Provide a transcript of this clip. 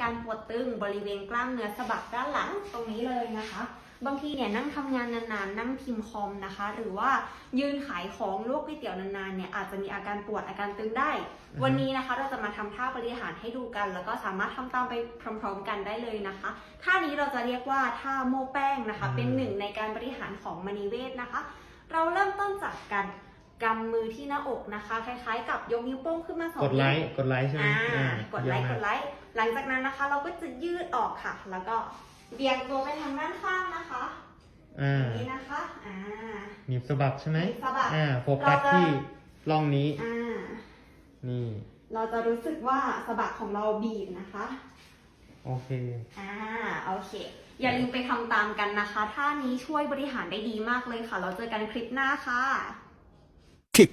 การปวดตึงบริเวณกล้ามเนื้อสะบักด้านหลังตรงนี้เลยนะคะ บางทีเนี่ยนั่งทำงานนานๆ นั่งพิมพ์คอมนะคะ หรือว่ายืนขายของลวกก๋วยเตี๋ยวนานๆเนี่ยอาจจะมีอาการปวดอาการตึงได้อือฮึวันนี้นะคะเราจะมาทำท่าบริหารให้ดูกัน แล้วก็สามารถทำตามไปพร้อมๆกันได้เลยนะคะ ท่านี้เราจะเรียกว่าท่าโม้แป้งนะคะ เป็นหนึ่งในการบริหารของมณีเวทนะคะ เราเริ่มต้นจากการ กำมือที่หน้าอกนะคะ คล้ายๆ กับยกนิ้วโป้งขึ้นมาสองกดไลนิ้วค์กดไลค์ใช่ไหมอ่าอ่ากดไลค์เยี่กยมดมาไลค์หลังจากนั้นนะคะ เราก็จะยืดออกค่ะ แล้วก็เบี่ยงตัวไปทางด้านข้างนะคะอ่าอย่างนี้นะคะอ่าหนีบสะบักใช่ไหมหนีบสะบักอ่าโฟกัสเราจะที่ร่องนี้อ่านี่ เราจะรู้สึกว่าสะบักของเราบีบนะคะโอเค อ่า โอเค อย่าลืมไปทำตามกันนะคะ ท่านี้ช่วยบริหารได้ดีมากเลยค่ะ เราเจอกันคลิปหน้าค่ะ ঠিক